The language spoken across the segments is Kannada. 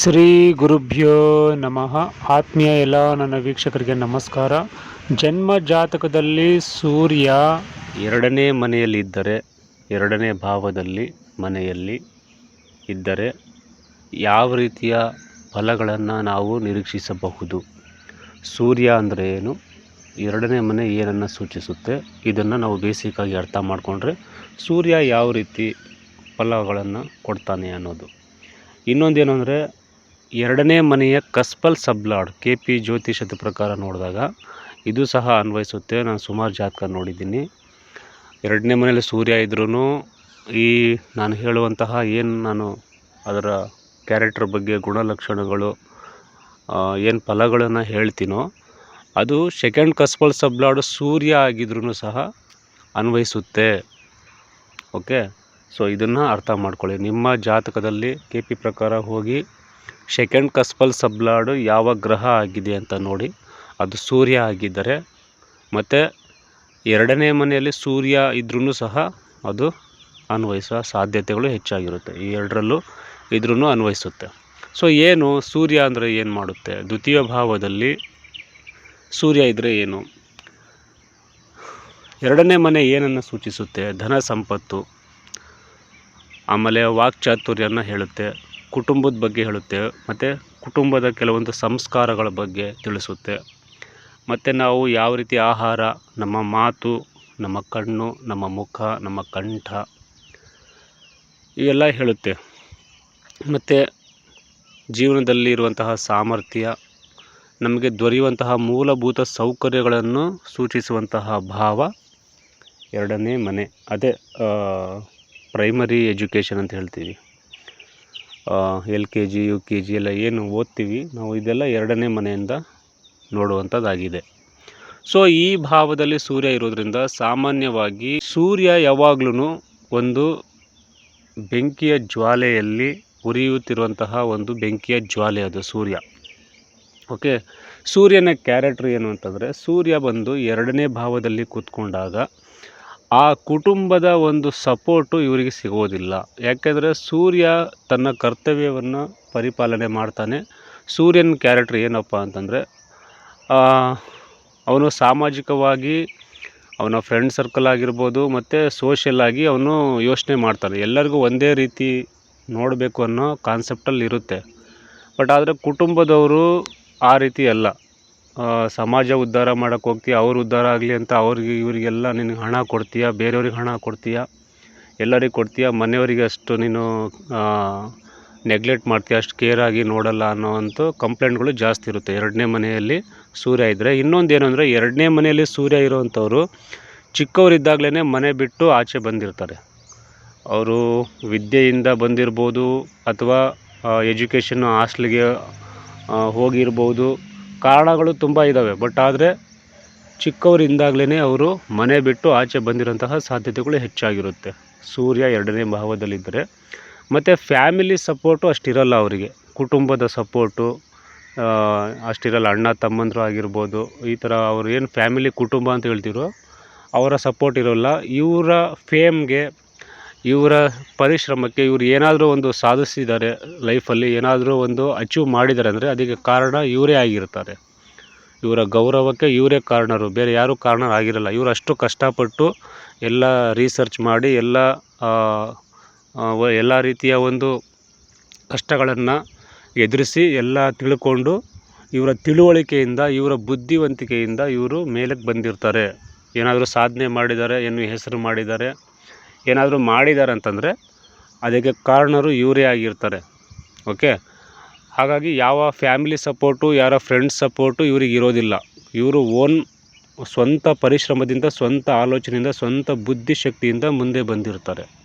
ಶ್ರೀ ಗುರುಭ್ಯೋ ನಮಃ. ಆತ್ಮೀಯ ಎಲ್ಲ ನನ್ನ ವೀಕ್ಷಕರಿಗೆ ನಮಸ್ಕಾರ. ಜನ್ಮ ಜಾತಕದಲ್ಲಿ ಸೂರ್ಯ ಎರಡನೇ ಮನೆಯಲ್ಲಿ ಇದ್ದರೆ, ಎರಡನೇ ಭಾವದಲ್ಲಿ ಮನೆಯಲ್ಲಿ ಇದ್ದರೆ ಯಾವ ರೀತಿಯ ಫಲಗಳನ್ನು ನಾವು ನಿರೀಕ್ಷಿಸಬಹುದು? ಸೂರ್ಯ ಅಂದರೆ ಏನು? ಎರಡನೇ ಮನೆ ಏನನ್ನು ಸೂಚಿಸುತ್ತೆ? ಇದನ್ನು ನಾವು ಬೇಸಿಕ್ಕಾಗಿ ಅರ್ಥ ಮಾಡಿಕೊಂಡ್ರೆ ಸೂರ್ಯ ಯಾವ ರೀತಿ ಫಲಗಳನ್ನು ಕೊಡ್ತಾನೆ ಅನ್ನೋದು. ಇನ್ನೊಂದೇನು ಅಂದರೆ ಎರಡನೇ ಮನೆಯ cuspal sub lord K P ಜ್ಯೋತಿಷದ ಪ್ರಕಾರ ನೋಡಿದಾಗ ಇದು ಸಹ ಅನ್ವಯಿಸುತ್ತೆ. ನಾನು ಸುಮಾರು ಜಾತಕ ನೋಡಿದ್ದೀನಿ. ಎರಡನೇ ಮನೆಯಲ್ಲಿ ಸೂರ್ಯ ಇದ್ರೂ ಈ ನಾನು ಹೇಳುವಂತಹ ಏನು ನಾನು ಅದರ ಕ್ಯಾರೆಕ್ಟರ್ ಬಗ್ಗೆ ಗುಣಲಕ್ಷಣಗಳು ಏನು ಫಲಗಳನ್ನು ಹೇಳ್ತೀನೋ, ಅದು ಸೆಕೆಂಡ್ ಕಸ್ಪಲ್ ಸಬ್ಲಾಡು ಸೂರ್ಯ ಆಗಿದ್ರೂ ಸಹ ಅನ್ವಯಿಸುತ್ತೆ. ಓಕೆ? ಸೊ, ಇದನ್ನು ಅರ್ಥ ಮಾಡ್ಕೊಳ್ಳಿ. ನಿಮ್ಮ ಜಾತಕದಲ್ಲಿ ಕೆ ಪಿ ಪ್ರಕಾರ ಹೋಗಿ ಸೆಕೆಂಡ್ ಕಸ್ಪಲ್ ಸಬ್ಲಾಡು ಯಾವ ಗ್ರಹ ಆಗಿದೆ ಅಂತ ನೋಡಿ. ಅದು ಸೂರ್ಯ ಆಗಿದ್ದರೆ ಮತ್ತು ಎರಡನೇ ಮನೆಯಲ್ಲಿ ಸೂರ್ಯ ಇದ್ರೂ ಸಹ ಅದು ಅನ್ವಯಿಸುವ ಸಾಧ್ಯತೆಗಳು ಹೆಚ್ಚಾಗಿರುತ್ತೆ. ಈ ಎರಡರಲ್ಲೂ ಇದ್ರೂ ಅನ್ವಯಿಸುತ್ತೆ. ಸೊ ಏನು? ಸೂರ್ಯ ಅಂದರೆ ಏನು ಮಾಡುತ್ತೆ? ದ್ವಿತೀಯ ಭಾವದಲ್ಲಿ ಸೂರ್ಯ ಇದ್ದರೆ ಏನು? ಎರಡನೇ ಮನೆ ಏನನ್ನು ಸೂಚಿಸುತ್ತೆ? ಧನ ಸಂಪತ್ತು. ಆಮೇಲೆ ವಾಕ್ಚಾತುರ್ಯನ ಹೇಳುತ್ತೆ. ಕುಟುಂಬದ ಬಗ್ಗೆ ಹೇಳುತ್ತೆ, ಮತ್ತು ಕುಟುಂಬದ ಕೆಲವೊಂದು ಸಂಸ್ಕಾರಗಳ ಬಗ್ಗೆ ತಿಳಿಸುತ್ತೆ. ಮತ್ತು ನಾವು ಯಾವ ರೀತಿ ಆಹಾರ, ನಮ್ಮ ಮಾತು, ನಮ್ಮ ಕಣ್ಣು, ನಮ್ಮ ಮುಖ, ನಮ್ಮ ಕಂಠ, ಇವೆಲ್ಲ ಹೇಳುತ್ತೆ. ಮತ್ತು ಜೀವನದಲ್ಲಿ ಇರುವಂತಹ ಸಾಮರ್ಥ್ಯ, ನಮಗೆ ದೊರೆಯುವಂತಹ ಮೂಲಭೂತ ಸೌಕರ್ಯಗಳನ್ನು ಸೂಚಿಸುವಂತಹ ಭಾವ ಎರಡನೇ ಮನೆ. ಅದೇ ಪ್ರೈಮರಿ ಎಜುಕೇಷನ್ ಅಂತ ಹೇಳ್ತೀವಿ. L K G, U K G ಎಲ್ಲ ಏನು ಓದ್ತೀವಿ, ನಾವು ಇದೆಲ್ಲ ಎರಡನೇ ಮನೆಯಿಂದ ನೋಡುವಂಥದ್ದಾಗಿದೆ. ಸೊ, ಈ ಭಾವದಲ್ಲಿ ಸೂರ್ಯ ಇರೋದ್ರಿಂದ ಸಾಮಾನ್ಯವಾಗಿ ಸೂರ್ಯ ಯಾವಾಗ್ಲೂ ಒಂದು ಬೆಂಕಿಯ ಜ್ವಾಲೆಯಲ್ಲಿ ಉರಿಯುತ್ತಿರುವಂತಹ ಒಂದು ಬೆಂಕಿಯ ಜ್ವಾಲೆ ಅದು ಸೂರ್ಯ. ಓಕೆ? ಸೂರ್ಯನ ಕ್ಯಾರೆಕ್ಟ್ರ್ ಏನು ಅಂತಂದರೆ, ಸೂರ್ಯ ಬಂದು ಎರಡನೇ ಭಾವದಲ್ಲಿ ಕೂತ್ಕೊಂಡಾಗ ಆ ಕುಟುಂಬದ ಒಂದು ಸಪೋರ್ಟು ಇವರಿಗೆ ಸಿಗೋದಿಲ್ಲ. ಯಾಕೆಂದರೆ ಸೂರ್ಯ ತನ್ನ ಕರ್ತವ್ಯವನ್ನು ಪರಿಪಾಲನೆ ಮಾಡ್ತಾನೆ. ಸೂರ್ಯನ ಕ್ಯಾರೆಕ್ಟ್ರ್ ಏನಪ್ಪ ಅಂತಂದರೆ ಅವನು ಸಾಮಾಜಿಕವಾಗಿ ಅವನ ಫ್ರೆಂಡ್ ಸರ್ಕಲ್ ಆಗಿರ್ಬೋದು ಮತ್ತು ಸೋಷಿಯಲ್ ಆಗಿ ಅವನು ಯೋಚನೆ ಮಾಡ್ತಾನೆ. ಎಲ್ಲರಿಗೂ ಒಂದೇ ರೀತಿ ನೋಡಬೇಕು ಅನ್ನೋ ಕಾನ್ಸೆಪ್ಟಲ್ಲಿ ಇರುತ್ತೆ ಬಟ್ ಆದರೆ ಕುಟುಂಬದವರು ಆ ರೀತಿ ಅಲ್ಲ. ಸಮಾಜ ಉದ್ಧಾರ ಮಾಡೋಕ್ಕೆ ಹೋಗ್ತೀಯ, ಅವ್ರು ಉದ್ಧಾರ ಆಗಲಿ ಅಂತ ಅವ್ರಿಗೆ ಇವರಿಗೆಲ್ಲ ನಿನಗೆ ಹಣ ಕೊಡ್ತೀಯ, ಬೇರೆಯವ್ರಿಗೆ ಹಣ ಕೊಡ್ತೀಯ, ಎಲ್ಲರಿಗೆ ಕೊಡ್ತೀಯ, ಮನೆಯವರಿಗೆ ಅಷ್ಟು ನೀನು ನೆಗ್ಲೆಕ್ಟ್ ಮಾಡ್ತೀಯ, ಅಷ್ಟು ಕೇರಾಗಿ ನೋಡಲ್ಲ ಅನ್ನೋವಂಥ ಕಂಪ್ಲೇಂಟ್ಗಳು ಜಾಸ್ತಿ ಇರುತ್ತೆ. ಎರಡನೇ ಮನೆಯಲ್ಲಿ ಸೂರ್ಯ ಇದ್ದರೆ ಇನ್ನೊಂದು ಏನು ಅಂದರೆ ಎರಡನೇ ಮನೆಯಲ್ಲಿ ಸೂರ್ಯ ಇರೋವಂಥವ್ರು ಚಿಕ್ಕವರಿದ್ದಾಗಲೇ ಮನೆ ಬಿಟ್ಟು ಆಚೆ ಬಂದಿರ್ತಾರೆ. ಅವರು ವಿದ್ಯೆಯಿಂದ ಬಂದಿರ್ಬೋದು ಅಥವಾ ಎಜುಕೇಷನ್ ಹಾಸ್ಟ್ಲಿಗೆ ಹೋಗಿರ್ಬೋದು. ಕಾರಣಗಳು ತುಂಬ ಇದ್ದಾವೆ ಬಟ್ ಆದರೆ ಚಿಕ್ಕವರಿಂದಾಗಲೇ ಅವರು ಮನೆ ಬಿಟ್ಟು ಆಚೆ ಬಂದಿರೋಂತಹ ಸಾಧ್ಯತೆಗಳು ಹೆಚ್ಚಾಗಿರುತ್ತೆ. ಸೂರ್ಯ ಎರಡನೇ ಭಾವದಲ್ಲಿದ್ದರೆ. ಮತ್ತು ಫ್ಯಾಮಿಲಿ ಸಪೋರ್ಟು ಅಷ್ಟಿರಲ್ಲ ಅವರಿಗೆ. ಕುಟುಂಬದ ಸಪೋರ್ಟು ಅಷ್ಟಿರಲ್ಲ. ಅಣ್ಣ, ತಮ್ಮಂದರು ಆಗಿರ್ಬೋದು, ಈ ಥರ ಅವ್ರು ಏನು ಫ್ಯಾಮಿಲಿ ಕುಟುಂಬ ಅಂತ ಹೇಳ್ತಿರೋ, ಅವರ ಸಪೋರ್ಟ್ ಇರೋಲ್ಲ. ಇವರ ಫೇಮ್ಗೆ ಇವರ ಪರಿಶ್ರಮಕ್ಕೆ ಇವರು ಏನಾದರೂ ಒಂದು ಸಾಧಿಸಿದ್ದಾರೆ ಲೈಫಲ್ಲಿ, ಏನಾದರೂ ಒಂದು ಅಚೀವ್ ಮಾಡಿದ್ದಾರೆ ಅಂದರೆ ಅದಕ್ಕೆ ಕಾರಣ ಇವರೇ ಆಗಿರ್ತಾರೆ. ಇವರ ಗೌರವಕ್ಕೆ ಇವರೇ ಕಾರಣರು, ಬೇರೆ ಯಾರೂ ಕಾರಣರಾಗಿರಲ್ಲ. ಇವರು ಅಷ್ಟು ಕಷ್ಟಪಟ್ಟು ಎಲ್ಲ ರೀಸರ್ಚ್ ಮಾಡಿ, ಎಲ್ಲ ಎಲ್ಲ ರೀತಿಯ ಒಂದು ಕಷ್ಟಗಳನ್ನು ಎದುರಿಸಿ ಎಲ್ಲ ತಿಳ್ಕೊಂಡು ಇವರ ತಿಳುವಳಿಕೆಯಿಂದ, ಇವರ ಬುದ್ಧಿವಂತಿಕೆಯಿಂದ ಇವರು ಮೇಲಕ್ಕೆ ಬಂದಿರ್ತಾರೆ. ಏನಾದರೂ ಸಾಧನೆ ಮಾಡಿದ್ದಾರೆ, ಏನು ಹೆಸರು ಮಾಡಿದ್ದಾರೆ ಏನಾದರೂ ಮಾಡಿದ್ದಾರೆ ಅಂತಂದರೆ ಅದಕ್ಕೆ ಕಾರಣರು ಇವರೇ ಆಗಿರ್ತಾರೆ. ಓಕೆ? ಹಾಗಾಗಿ ಯಾವ ಫ್ಯಾಮಿಲಿ ಸಪೋರ್ಟು, ಯಾರ ಫ್ರೆಂಡ್ಸ್ ಸಪೋರ್ಟು ಇವ್ರಿಗೆ ಇರೋದಿಲ್ಲ. ಇವರು ಓನ್ ಸ್ವಂತ ಪರಿಶ್ರಮದಿಂದ, ಸ್ವಂತ ಆಲೋಚನೆಯಿಂದ, ಸ್ವಂತ ಬುದ್ಧಿಶಕ್ತಿಯಿಂದ ಮುಂದೆ ಬಂದಿರ್ತಾರೆ.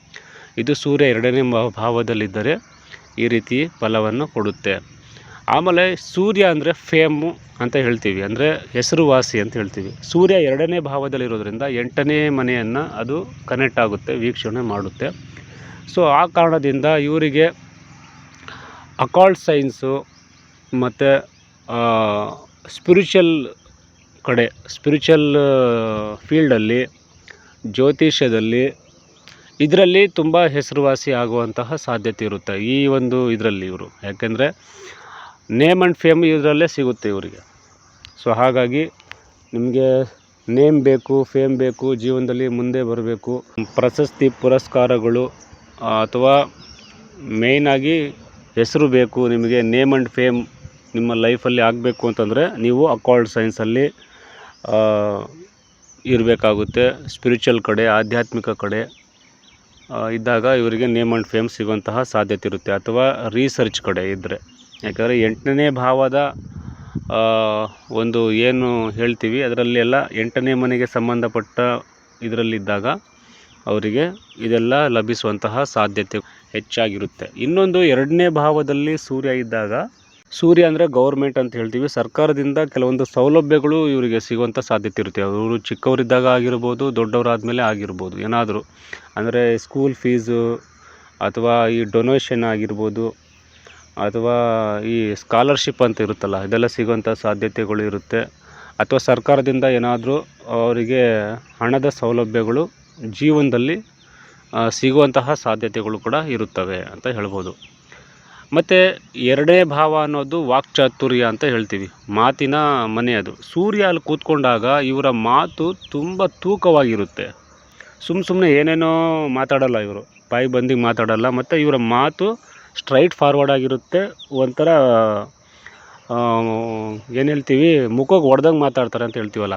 ಇದು ಸೂರ್ಯ ಎರಡನೇ ಭಾವದಲ್ಲಿದ್ದರೆ ಈ ರೀತಿ ಫಲವನ್ನು ಕೊಡುತ್ತೆ. ಆಮೇಲೆ ಸೂರ್ಯ ಅಂದರೆ ಫೇಮು ಅಂತ ಹೇಳ್ತೀವಿ. ಅಂದರೆ ಹೆಸರುವಾಸಿ ಅಂತ ಹೇಳ್ತೀವಿ. ಸೂರ್ಯ ಎರಡನೇ ಭಾವದಲ್ಲಿರೋದ್ರಿಂದ ಎಂಟನೇ ಮನೆಯನ್ನು ಅದು ಕನೆಕ್ಟ್ ಆಗುತ್ತೆ, ವೀಕ್ಷಣೆ ಮಾಡುತ್ತೆ. ಸೊ ಆ ಕಾರಣದಿಂದ ಇವರಿಗೆ ಅಕಾಲ್ಟ್ ಸೈನ್ಸು ಮತ್ತು ಸ್ಪಿರಿಚುವಲ್ ಕಡೆ ಸ್ಪಿರಿಚುವಲ್ ಫೀಲ್ಡಲ್ಲಿ ಜ್ಯೋತಿಷ್ಯದಲ್ಲಿ ಇದರಲ್ಲಿ ತುಂಬ ಹೆಸರುವಾಸಿ ಆಗುವಂತಹ ಸಾಧ್ಯತೆ ಇರುತ್ತೆ. ಈ ಒಂದು ಇದರಲ್ಲಿ ಇವರು. ಯಾಕೆಂದರೆ ನೇಮ್ ಆ್ಯಂಡ್ ಫೇಮ್ ಇದರಲ್ಲೇ ಸಿಗುತ್ತೆ ಇವರಿಗೆ. ಸೊ ಹಾಗಾಗಿ ನಿಮಗೆ ನೇಮ್ ಬೇಕು ಫೇಮ್ ಬೇಕು, ಜೀವನದಲ್ಲಿ ಮುಂದೆ ಬರಬೇಕು. ಪ್ರಶಸ್ತಿ ಪುರಸ್ಕಾರಗಳು ಅಥವಾ ಮೇಯ್ನಾಗಿ ಹೆಸರು ಬೇಕು, ನಿಮಗೆ ನೇಮ್ ಆ್ಯಂಡ್ ಫೇಮ್ ನಿಮ್ಮ ಲೈಫಲ್ಲಿ ಆಗಬೇಕು ಅಂತಂದರೆ ನೀವು ಅಕ್ವಾಲ್ಡ್ ಸೈನ್ಸಲ್ಲಿ ಇರಬೇಕಾಗುತ್ತೆ. ಸ್ಪಿರಿಚುವಲ್ ಕಡೆ, ಆಧ್ಯಾತ್ಮಿಕ ಕಡೆ ಇದ್ದಾಗ ಇವರಿಗೆ ನೇಮ್ ಆ್ಯಂಡ್ ಫೇಮ್ ಸಿಗುವಂತಹ ಸಾಧ್ಯತೆ ಇರುತ್ತೆ. ಅಥವಾ ರೀಸರ್ಚ್ ಕಡೆ ಇದ್ದರೆ ಯಾಕಂದರೆ ಎಂಟನೇ ಭಾವದ ಒಂದು ಏನು ಹೇಳ್ತೀವಿ ಅದರಲ್ಲಿ ಎಲ್ಲ ಎಂಟನೇ ಮನೆಗೆ ಸಂಬಂಧಪಟ್ಟ ಇದರಲ್ಲಿದ್ದಾಗ ಅವರಿಗೆ ಇದೆಲ್ಲ ಲಭಿಸುವಂತಹ ಸಾಧ್ಯತೆ ಹೆಚ್ಚಾಗಿರುತ್ತೆ. ಇನ್ನೊಂದು ಎರಡನೇ ಭಾವದಲ್ಲಿ ಸೂರ್ಯ ಇದ್ದಾಗ, ಸೂರ್ಯ ಅಂದರೆ ಗೌರ್ಮೆಂಟ್ ಅಂತ ಹೇಳ್ತೀವಿ, ಸರ್ಕಾರದಿಂದ ಕೆಲವೊಂದು ಸೌಲಭ್ಯಗಳು ಇವರಿಗೆ ಸಿಗುವಂಥ ಸಾಧ್ಯತೆ ಇರುತ್ತೆ. ಅವರು ಚಿಕ್ಕವರಿದ್ದಾಗ ಆಗಿರ್ಬೋದು, ದೊಡ್ಡವರಾದಮೇಲೆ ಆಗಿರ್ಬೋದು, ಏನಾದರೂ. ಅಂದರೆ ಸ್ಕೂಲ್ ಫೀಸು ಅಥವಾ ಈ ಡೊನೇಷನ್ ಆಗಿರ್ಬೋದು ಅಥವಾ ಈ ಸ್ಕಾಲರ್ಶಿಪ್ ಅಂತ ಇರುತ್ತಲ್ಲ, ಇದೆಲ್ಲ ಸಿಗುವಂಥ ಸಾಧ್ಯತೆಗಳು ಇರುತ್ತೆ. ಅಥವಾ ಸರ್ಕಾರದಿಂದ ಏನಾದರೂ ಅವರಿಗೆ ಹಣದ ಸೌಲಭ್ಯಗಳು ಜೀವನದಲ್ಲಿ ಸಿಗುವಂತಹ ಸಾಧ್ಯತೆಗಳು ಕೂಡ ಇರುತ್ತವೆ ಅಂತ ಹೇಳ್ಬೋದು. ಮತ್ತು ಎರಡನೇ ಭಾವ ಅನ್ನೋದು ವಾಕ್ಚಾತುರ್ಯ ಅಂತ ಹೇಳ್ತೀವಿ. ಮಾತಿನ ಮನೆ ಅದು. ಸೂರ್ಯ ಅಲ್ಲಿ ಕೂತ್ಕೊಂಡಾಗ ಇವರ ಮಾತು ತುಂಬ ತೂಕವಾಗಿರುತ್ತೆ. ಸುಮ್ಮ ಸುಮ್ಮನೆ ಏನೇನೋ ಮಾತಾಡಲ್ಲ ಇವರು. ಬಾಯಿ ಬಂದಿಗೆ ಮಾತಾಡಲ್ಲ, ಮತ್ತು ಇವರ ಮಾತು ಸ್ಟ್ರೈಟ್ ಫಾರ್ವರ್ಡ್ ಆಗಿರುತ್ತೆ. ಒಂಥರ ಏನು ಹೇಳ್ತೀವಿ, ಮುಖಕ್ಕೆ ಹೊಡ್ದಂಗೆ ಮಾತಾಡ್ತಾರೆ ಅಂತ ಹೇಳ್ತೀವಲ್ಲ.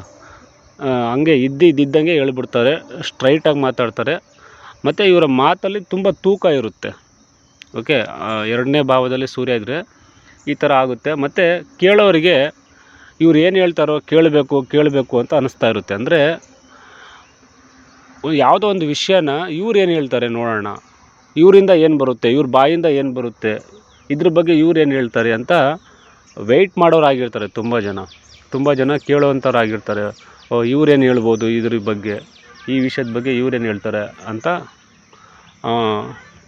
ಹಂಗೆ ಇದ್ದು ಇದ್ದಿದ್ದಂಗೆ ಹೇಳ್ಬಿಡ್ತಾರೆ ಸ್ಟ್ರೈಟಾಗಿ ಮಾತಾಡ್ತಾರೆ. ಮತ್ತು ಇವರ ಮಾತಲ್ಲಿ ತುಂಬ ತೂಕ ಇರುತ್ತೆ. ಓಕೆ ಎರಡನೇ ಭಾವದಲ್ಲಿ ಸೂರ್ಯ ಇದ್ದರೆ ಈ ಥರ ಆಗುತ್ತೆ. ಮತ್ತು ಕೇಳೋರಿಗೆ ಇವ್ರು ಏನು ಹೇಳ್ತಾರೋ ಕೇಳಬೇಕು ಕೇಳಬೇಕು ಅಂತ ಅನ್ನಿಸ್ತಾ ಇರುತ್ತೆ. ಅಂದರೆ ಯಾವುದೋ ಒಂದು ವಿಷಯನ ಇವ್ರು ಏನು ಹೇಳ್ತಾರೆ ನೋಡೋಣ. ಇವರಿಂದ ಏನು ಬರುತ್ತೆ? ಇವ್ರ ಬಾಯಿಂದ ಏನು ಬರುತ್ತೆ? ಇದ್ರ ಬಗ್ಗೆ ಇವ್ರು ಏನು ಹೇಳ್ತಾರೆ ಅಂತ ವೆಯ್ಟ್ ಮಾಡೋರಾಗಿರ್ತಾರೆ ತುಂಬ ಜನ. ತುಂಬ ಜನ ಕೇಳೋವಂಥವ್ರಾಗಿರ್ತಾರೆ ಓ ಇವ್ರೇನು ಹೇಳ್ಬೋದು ಇದ್ರ ಬಗ್ಗೆ? ಈ ವಿಷಯದ ಬಗ್ಗೆ ಇವ್ರೇನು ಹೇಳ್ತಾರೆ ಅಂತ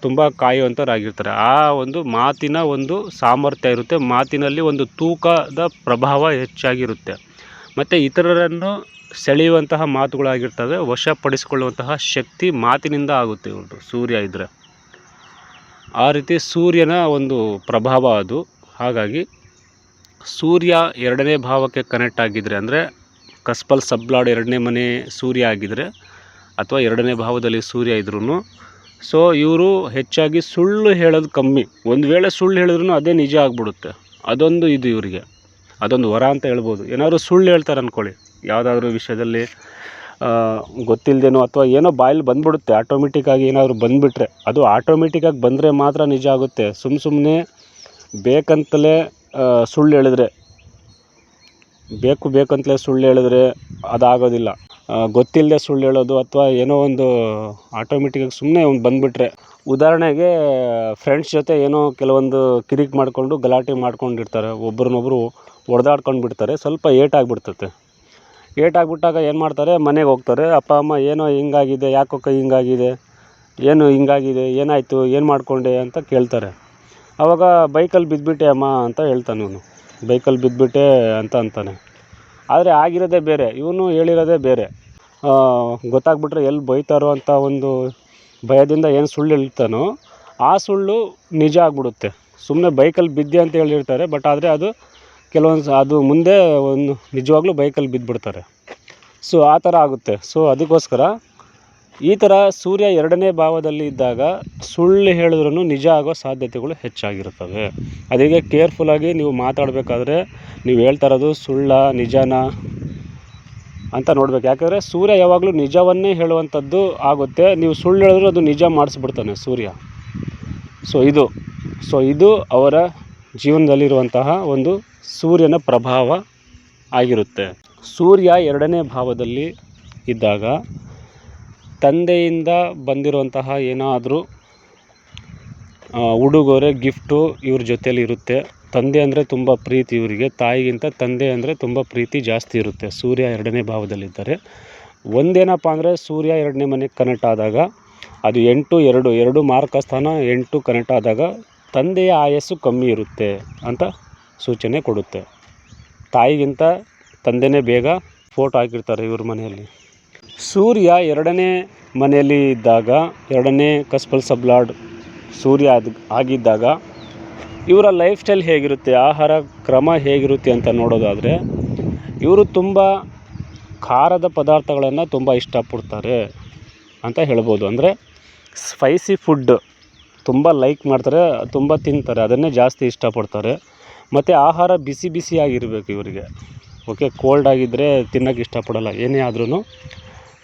ತುಂಬ ಕಾಯುವಂಥವ್ರಾಗಿರ್ತಾರೆ ಆ ಒಂದು ಮಾತಿನ ಒಂದು ಸಾಮರ್ಥ್ಯ ಇರುತ್ತೆ. ಮಾತಿನಲ್ಲಿ ಒಂದು ತೂಕದ ಪ್ರಭಾವ ಹೆಚ್ಚಾಗಿರುತ್ತೆ. ಮತ್ತು ಇತರರನ್ನು ಸೆಳೆಯುವಂತಹ ಮಾತುಗಳಾಗಿರ್ತವೆ, ವಶಪಡಿಸಿಕೊಳ್ಳುವಂತಹ ಶಕ್ತಿ ಮಾತಿನಿಂದ ಆಗುತ್ತೆ ಇವ್ರದ್ದು ಸೂರ್ಯ ಇದ್ದರೆ ಆ ರೀತಿ ಸೂರ್ಯನ ಒಂದು ಪ್ರಭಾವ ಅದು. ಹಾಗಾಗಿ ಸೂರ್ಯ ಎರಡನೇ ಭಾವಕ್ಕೆ ಕನೆಕ್ಟ್ ಆಗಿದ್ದರೆ ಅಂದರೆ ಕಸ್ಪಲ್ ಸಬ್ಲಾಡ್ ಎರಡನೇ ಮನೆ ಸೂರ್ಯ ಆಗಿದ್ದರೆ ಅಥವಾ ಎರಡನೇ ಭಾವದಲ್ಲಿ ಸೂರ್ಯ ಇದ್ರೂ ಸೊ ಇವರು ಹೆಚ್ಚಾಗಿ ಸುಳ್ಳು ಹೇಳೋದು ಕಮ್ಮಿ. ಒಂದು ವೇಳೆ ಸುಳ್ಳು ಹೇಳಿದ್ರೂ ಅದೇ ನಿಜ ಆಗಿಬಿಡುತ್ತೆ. ಅದೊಂದು ಇದು ಇವರಿಗೆ. ಅದೊಂದು ವರ ಅಂತ ಹೇಳ್ಬೋದು. ಏನಾದರೂ ಸುಳ್ಳು ಹೇಳ್ತಾರೆ ಅಂದ್ಕೊಳ್ಳಿ ಯಾವುದಾದ್ರೂ ವಿಷಯದಲ್ಲಿ ಗೊತ್ತಿಲ್ಲದೇನೋ ಅಥವಾ ಏನೋ ಬಾಯಲ್ಲಿ ಬಂದ್ಬಿಡುತ್ತೆ ಆಟೋಮೆಟಿಕ್ಕಾಗಿ ಏನಾದರೂ ಬಂದುಬಿಟ್ರೆ, ಅದು ಆಟೋಮೆಟಿಕ್ಕಾಗಿ ಬಂದರೆ ಮಾತ್ರ ನಿಜ ಆಗುತ್ತೆ. ಸುಮ್ಮ ಸುಮ್ಮನೆ ಬೇಕಂತಲೇ ಸುಳ್ಳು ಹೇಳಿದ್ರೆ, ಬೇಕು ಬೇಕಂತಲೇ ಸುಳ್ಳು ಹೇಳಿದ್ರೆ ಅದಾಗೋದಿಲ್ಲ. ಗೊತ್ತಿಲ್ಲದೆ ಸುಳ್ಳು ಹೇಳೋದು ಅಥವಾ ಏನೋ ಒಂದು ಆಟೋಮೆಟಿಕ್ಕಾಗಿ ಸುಮ್ಮನೆ ಒಂದು ಬಂದುಬಿಟ್ರೆ, ಉದಾಹರಣೆಗೆ ಫ್ರೆಂಡ್ಸ್ ಜೊತೆ ಏನೋ ಕೆಲವೊಂದು ಕಿರಿಕ್ ಮಾಡಿಕೊಂಡು ಗಲಾಟೆ ಮಾಡ್ಕೊಂಡಿರ್ತಾರೆ, ಒಬ್ರನ್ನೊಬ್ರು ಹೊಡೆದಾಡ್ಕೊಂಡು ಬಿಡ್ತಾರೆ ಸ್ವಲ್ಪ ಏಟಾಗ್ಬಿಡ್ತತೆ. ಏಟಾಗ್ಬಿಟ್ಟಾಗ ಏನು ಮಾಡ್ತಾರೆ? ಮನೆಗೆ ಹೋಗ್ತಾರೆ. ಅಪ್ಪ, ಅಮ್ಮ, ಏನೋ ಹಿಂಗಾಗಿದೆ, ಯಾಕೋ ಹಿಂಗಾಗಿದೆ, ಏನು ಹಿಂಗಾಗಿದೆ, ಏನಾಯಿತು, ಏನು ಮಾಡಿಕೊಂಡೆ ಅಂತ ಕೇಳ್ತಾರೆ. ಆವಾಗ ಬೈಕಲ್ಲಿ ಬಿದ್ದುಬಿಟ್ಟೆ ಅಮ್ಮ ಅಂತ ಹೇಳ್ತಾನೆ ಇವನು. ಬೈಕಲ್ಲಿ ಬಿದ್ದುಬಿಟ್ಟೆ ಅಂತ ಅಂತಾನೆ. ಆದರೆ ಆಗಿರೋದೇ ಬೇರೆ, ಇವನು ಹೇಳಿರೋದೇ ಬೇರೆ. ಗೊತ್ತಾಗ್ಬಿಟ್ರೆ ಎಲ್ಲಿ ಬೈತಾರೋ ಅಂತ ಒಂದು ಭಯದಿಂದ ಏನು ಸುಳ್ಳು ಹೇಳ್ತಾನೋ, ಆ ಸುಳ್ಳು ನಿಜ ಆಗ್ಬಿಡುತ್ತೆ. ಸುಮ್ಮನೆ ಬೈಕಲ್ಲಿ ಬಿದ್ದೆ ಅಂತ ಹೇಳಿರ್ತಾರೆ, ಬಟ್ ಆದರೆ ಅದು ಕೆಲವೊಂದು ಅದು ಮುಂದೆ ಒಂದು ನಿಜವಾಗ್ಲೂ ಬೈಕಲ್ಲಿ ಬಿದ್ದುಬಿಡ್ತಾರೆ ಸೊ ಆ ಥರ ಆಗುತ್ತೆ. ಸೊ ಅದಕ್ಕೋಸ್ಕರ ಈ ಥರ ಸೂರ್ಯ ಎರಡನೇ ಭಾವದಲ್ಲಿ ಇದ್ದಾಗ ಸುಳ್ಳು ಹೇಳಿದ್ರೂ ನಿಜ ಆಗೋ ಸಾಧ್ಯತೆಗಳು ಹೆಚ್ಚಾಗಿರುತ್ತವೆ. ಅದಕ್ಕೆ ಕೇರ್ಫುಲ್ಲಾಗಿ ನೀವು ಮಾತಾಡಬೇಕಾದ್ರೆ ನೀವು ಹೇಳ್ತಾ ಇರೋದು ಸುಳ್ಳ, ನಿಜಾನ ಅಂತ ನೋಡ್ಬೇಕು. ಯಾಕಂದರೆ ಸೂರ್ಯ ಯಾವಾಗಲೂ ನಿಜವನ್ನೇ ಹೇಳುವಂಥದ್ದು ಆಗುತ್ತೆ. ನೀವು ಸುಳ್ಳು ಹೇಳಿದ್ರು ಅದು ನಿಜ ಮಾಡಿಸ್ಬಿಡ್ತಾನೆ ಸೂರ್ಯ. ಸೊ ಇದು. ಸೊ ಇದು ಅವರ ಜೀವನದಲ್ಲಿರುವಂತಹ ಒಂದು ಸೂರ್ಯನ ಪ್ರಭಾವ ಆಗಿರುತ್ತೆ. ಸೂರ್ಯ ಎರಡನೇ ಭಾವದಲ್ಲಿ ಇದ್ದಾಗ ತಂದೆಯಿಂದ ಬಂದಿರುವಂತಹ ಏನಾದರೂ ಉಡುಗೊರೆ, ಗಿಫ್ಟು ಇವ್ರ ಜೊತೆಯಲ್ಲಿ ಇರುತ್ತೆ. ತಂದೆ ಅಂದರೆ ತುಂಬ ಪ್ರೀತಿ ಇವರಿಗೆ. ತಾಯಿಗಿಂತ ತಂದೆ ಅಂದರೆ ತುಂಬ ಪ್ರೀತಿ ಜಾಸ್ತಿ ಇರುತ್ತೆ. ಸೂರ್ಯ ಎರಡನೇ ಭಾವದಲ್ಲಿದ್ದಾರೆ ಒಂದೇನಪ್ಪ ಅಂದರೆ ಸೂರ್ಯ ಎರಡನೇ ಮನೆಗೆ ಕನೆಕ್ಟ್ ಆದಾಗ ಅದು ಎಂಟು, ಎರಡು ಎರಡು ಮಾರ್ಕ ಸ್ಥಾನ ಎಂಟು ಕನೆಕ್ಟ್ ಆದಾಗ ತಂದೆಯ ಆಯಸ್ಸು ಕಮ್ಮಿ ಇರುತ್ತೆ ಅಂತ ಸೂಚನೆ ಕೊಡುತ್ತೆ. ತಾಯಿಗಿಂತ ತಂದೆನೇ ಬೇಗ ಫೋಟೋ ಹಾಕಿರ್ತಾರೆ ಇವ್ರ ಮನೆಯಲ್ಲಿ. ಸೂರ್ಯ ಎರಡನೇ ಮನೆಯಲ್ಲಿ ಇದ್ದಾಗ, ಎರಡನೇ ಕಸ್ಪಲ್ ಸಬ್ಲಾಡ್ ಸೂರ್ಯ ಅದು ಆಗಿದ್ದಾಗ ಇವರ ಲೈಫ್ ಸ್ಟೈಲ್ ಹೇಗಿರುತ್ತೆ, ಆಹಾರ ಕ್ರಮ ಹೇಗಿರುತ್ತೆ ಅಂತ ನೋಡೋದಾದರೆ ಇವರು ತುಂಬ ಖಾರದ ಪದಾರ್ಥಗಳನ್ನು ತುಂಬ ಇಷ್ಟಪಡ್ತಾರೆ ಅಂತ ಹೇಳ್ಬೋದು. ಅಂದರೆ ಸ್ಪೈಸಿ ಫುಡ್ ತುಂಬ ಲೈಕ್ ಮಾಡ್ತಾರೆ, ತುಂಬ ತಿಂತಾರೆ, ಅದನ್ನೇ ಜಾಸ್ತಿ ಇಷ್ಟಪಡ್ತಾರೆ. ಮತ್ತು ಆಹಾರ ಬಿಸಿ ಬಿಸಿಯಾಗಿರಬೇಕು ಇವರಿಗೆ. ಓಕೆ ಕೋಲ್ಡ್ ಆಗಿದ್ದರೆ ತಿನ್ನೋಕ್ಕೆ ಇಷ್ಟಪಡಲ್ಲ. ಏನೇ ಆದ್ರೂ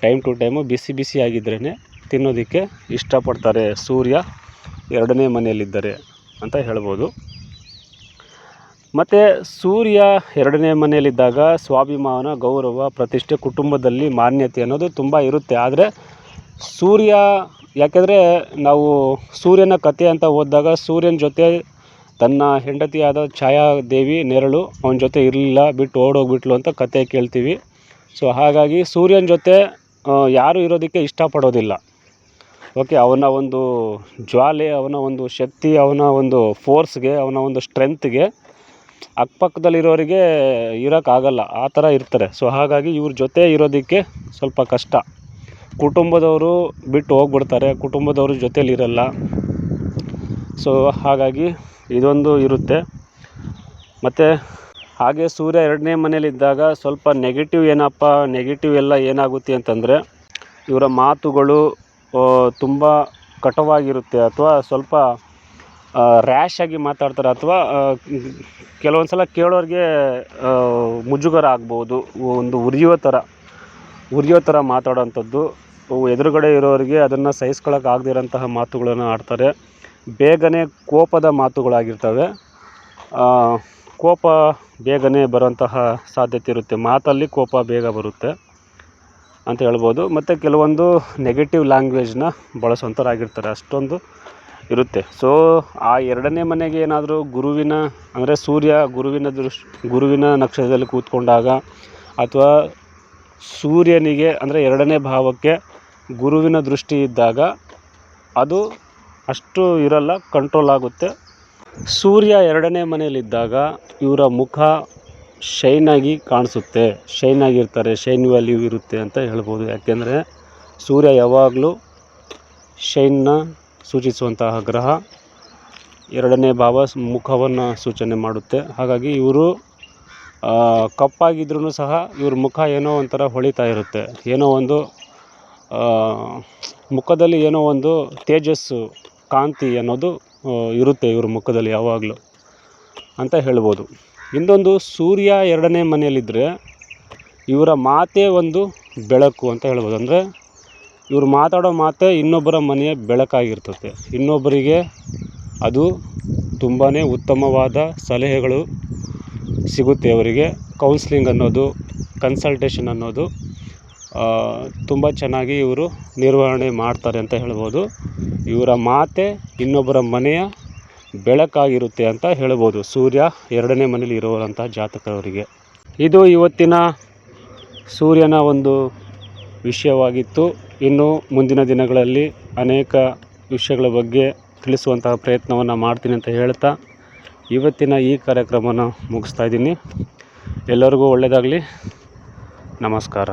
ಟೈಮ್ ಟು ಟೈಮು ಬಿಸಿ ಬಿಸಿಯಾಗಿದ್ರೇ ತಿನ್ನೋದಕ್ಕೆ ಇಷ್ಟಪಡ್ತಾರೆ. ಸೂರ್ಯ ಎರಡನೇ ಮನೆಯಲ್ಲಿದ್ದರೆ ಅಂತ ಹೇಳ್ಬೋದು. ಮತ್ತು ಸೂರ್ಯ ಎರಡನೇ ಮನೆಯಲ್ಲಿದ್ದಾಗ ಸ್ವಾಭಿಮಾನ, ಗೌರವ, ಪ್ರತಿಷ್ಠೆ, ಕುಟುಂಬದಲ್ಲಿ ಮಾನ್ಯತೆ ಅನ್ನೋದು ತುಂಬ ಇರುತ್ತೆ. ಆದರೆ ಸೂರ್ಯ, ಯಾಕೆಂದರೆ ನಾವು ಸೂರ್ಯನ ಕಥೆ ಅಂತ ಓದಿದಾಗ ಸೂರ್ಯನ ಜೊತೆ ತನ್ನ ಹೆಂಡತಿಯಾದ ಛಾಯಾದೇವಿ ನೆರಳು ಅವನ ಜೊತೆ ಇರಲಿಲ್ಲ, ಬಿಟ್ಟು ಓಡೋಗ್ಬಿಟ್ಲು ಅಂತ ಕತೆ ಕೇಳ್ತೀವಿ. ಸೊ ಹಾಗಾಗಿ ಸೂರ್ಯನ ಜೊತೆ ಯಾರೂ ಇರೋದಕ್ಕೆ ಇಷ್ಟಪಡೋದಿಲ್ಲ. ಓಕೆ ಅವನ ಒಂದು ಜ್ವಾಲೆ, ಅವನ ಒಂದು ಶಕ್ತಿ, ಅವನ ಒಂದು ಫೋರ್ಸ್ಗೆ ಅವನ ಒಂದು ಸ್ಟ್ರೆಂತ್ಗೆ ಅಕ್ಕಪಕ್ಕದಲ್ಲಿರೋರಿಗೆ ಇರೋಕ್ಕಾಗಲ್ಲ, ಆ ಥರ ಇರ್ತಾರೆ. ಸೊ ಹಾಗಾಗಿ ಇವ್ರ ಜೊತೆ ಇರೋದಕ್ಕೆ ಸ್ವಲ್ಪ ಕಷ್ಟ. ಕುಟುಂಬದವರು ಬಿಟ್ಟು ಹೋಗ್ಬಿಡ್ತಾರೆ, ಕುಟುಂಬದವರು ಜೊತೇಲಿರಲ್ಲ. ಸೊ ಹಾಗಾಗಿ ಇದೊಂದು ಇರುತ್ತೆ. ಮತ್ತು ಹಾಗೆ ಸೂರ್ಯ ಎರಡನೇ ಮನೇಲಿದ್ದಾಗ ಸ್ವಲ್ಪ ನೆಗೆಟಿವ್ ಏನಪ್ಪ ನೆಗೆಟಿವ್ ಎಲ್ಲ ಏನಾಗುತ್ತೆ ಅಂತಂದರೆ ಇವರ ಮಾತುಗಳು ತುಂಬ ಕಟವಾಗಿರುತ್ತೆ ಅಥವಾ ಸ್ವಲ್ಪ ರ್ಯಾಶ್ ಆಗಿ ಮಾತಾಡ್ತಾರೆ ಅಥವಾ ಕೆಲವೊಂದು ಸಲ ಕೇಳೋರಿಗೆ ಮುಜುಗರ ಆಗ್ಬೋದು. ಒಂದು ಉರಿಯೋ ಥರ ಉರಿಯೋ ಥರ ಮಾತಾಡೋವಂಥದ್ದು ಎದುರುಗಡೆ ಇರೋರಿಗೆ ಅದನ್ನು ಸಹಿಸ್ಕೊಳಕ್ಕೆ ಆಗದೇ ಇರೋಂತಹ ಮಾತುಗಳನ್ನು ಆಡ್ತಾರೆ. ಬೇಗನೆ ಕೋಪದ ಮಾತುಗಳಾಗಿರ್ತವೆ. ಕೋಪ ಬೇಗನೆ ಬರುವಂತಹ ಸಾಧ್ಯತೆ ಇರುತ್ತೆ. ಮಾತಲ್ಲಿ ಕೋಪ ಬೇಗ ಬರುತ್ತೆ ಅಂತ ಹೇಳ್ಬೋದು. ಮತ್ತು ಕೆಲವೊಂದು ನೆಗೆಟಿವ್ ಲ್ಯಾಂಗ್ವೇಜ್ನ ಬಳಸುವಂಥವ್ರಾಗಿರ್ತಾರೆ ಅಷ್ಟೊಂದು ಇರುತ್ತೆ. ಸೊ ಆ ಎರಡನೇ ಮನೆಗೆ ಏನಾದರೂ ಗುರುವಿನ, ಅಂದರೆ ಸೂರ್ಯ ಗುರುವಿನ ದೃಶ್ ಗುರುವಿನ ನಕ್ಷತ್ರದಲ್ಲಿ ಕೂತ್ಕೊಂಡಾಗ ಅಥವಾ ಸೂರ್ಯನಿಗೆ, ಅಂದರೆ ಎರಡನೇ ಭಾವಕ್ಕೆ ಗುರುವಿನ ದೃಷ್ಟಿ ಇದ್ದಾಗ ಅದು ಅಷ್ಟು ಇರಲ್ಲ ಕಂಟ್ರೋಲ್ ಆಗುತ್ತೆ. ಸೂರ್ಯ ಎರಡನೇ ಮನೆಯಲ್ಲಿದ್ದಾಗ ಇವರ ಮುಖ ಶೈನಾಗಿ ಕಾಣಿಸುತ್ತೆ. ಶೈನಾಗಿರ್ತಾರೆ, ಶೈನ್ ವ್ಯಾಲ್ಯೂ ಇರುತ್ತೆ ಅಂತ ಹೇಳ್ಬೋದು. ಯಾಕೆಂದರೆ ಸೂರ್ಯ ಯಾವಾಗಲೂ ಶೈನ್ನ ಸೂಚಿಸುವಂತಹ ಗ್ರಹ ಎರಡನೇ ಭಾವ ಮುಖವನ್ನು ಸೂಚನೆ ಮಾಡುತ್ತೆ. ಹಾಗಾಗಿ ಇವರು ಕಪ್ಪಾಗಿದ್ರೂ ಸಹ ಇವ್ರ ಮುಖ ಏನೋ ಒಂಥರ ಹೊಳಿತಾ ಇರುತ್ತೆ. ಏನೋ ಒಂದು ಮುಖದಲ್ಲಿ ಏನೋ ಒಂದು ತೇಜಸ್ಸು ಕಾಂತಿ ಅನ್ನೋದು ಇರುತ್ತೆ ಇವ್ರ ಮುಖದಲ್ಲಿ ಯಾವಾಗಲೂ ಅಂತ ಹೇಳ್ಬೋದು. ಇನ್ನೊಂದು ಸೂರ್ಯ ಎರಡನೇ ಮನೆಯಲ್ಲಿದ್ದರೆ ಇವರ ಮಾತೇ ಒಂದು ಬೆಳಕು ಅಂತ ಹೇಳ್ಬೋದು. ಅಂದರೆ ಇವರು ಮಾತಾಡೋ ಮಾತೇ ಇನ್ನೊಬ್ಬರ ಮನೆಯ ಬೆಳಕಾಗಿರ್ತದೆ. ಇನ್ನೊಬ್ಬರಿಗೆ ಅದು ತುಂಬಾ ಉತ್ತಮವಾದ ಸಲಹೆಗಳು ಸಿಗುತ್ತೆ ಅವರಿಗೆ. ಕೌನ್ಸ್ಲಿಂಗ್ ಅನ್ನೋದು ಕನ್ಸಲ್ಟೇಷನ್ ಅನ್ನೋದು ತುಂಬ ಚೆನ್ನಾಗಿ ಇವರು ನಿರ್ವಹಣೆ ಮಾಡ್ತಾರೆ ಅಂತ ಹೇಳ್ಬೋದು. ಇವರ ಮಾತೇ ಇನ್ನೊಬ್ಬರ ಮನೆಯ ಬೆಳಕಾಗಿರುತ್ತೆ ಅಂತ ಹೇಳ್ಬೋದು. ಸೂರ್ಯ ಎರಡನೇ ಮನೇಲಿ ಇರುವಂಥ ಜಾತಕರವರಿಗೆ. ಇದು ಇವತ್ತಿನ ಸೂರ್ಯನ ಒಂದು ವಿಷಯವಾಗಿತ್ತು. ಇನ್ನು ಮುಂದಿನ ದಿನಗಳಲ್ಲಿ ಅನೇಕ ವಿಷಯಗಳ ಬಗ್ಗೆ ತಿಳಿಸುವಂತಹ ಪ್ರಯತ್ನವನ್ನು ಮಾಡ್ತೀನಿ ಅಂತ ಹೇಳ್ತಾ ಇವತ್ತಿನ ಈ ಕಾರ್ಯಕ್ರಮನ ಮುಗಿಸ್ತಾ ಇದ್ದೀನಿ. ಎಲ್ಲರಿಗೂ ಒಳ್ಳೆಯದಾಗಲಿ ನಮಸ್ಕಾರ.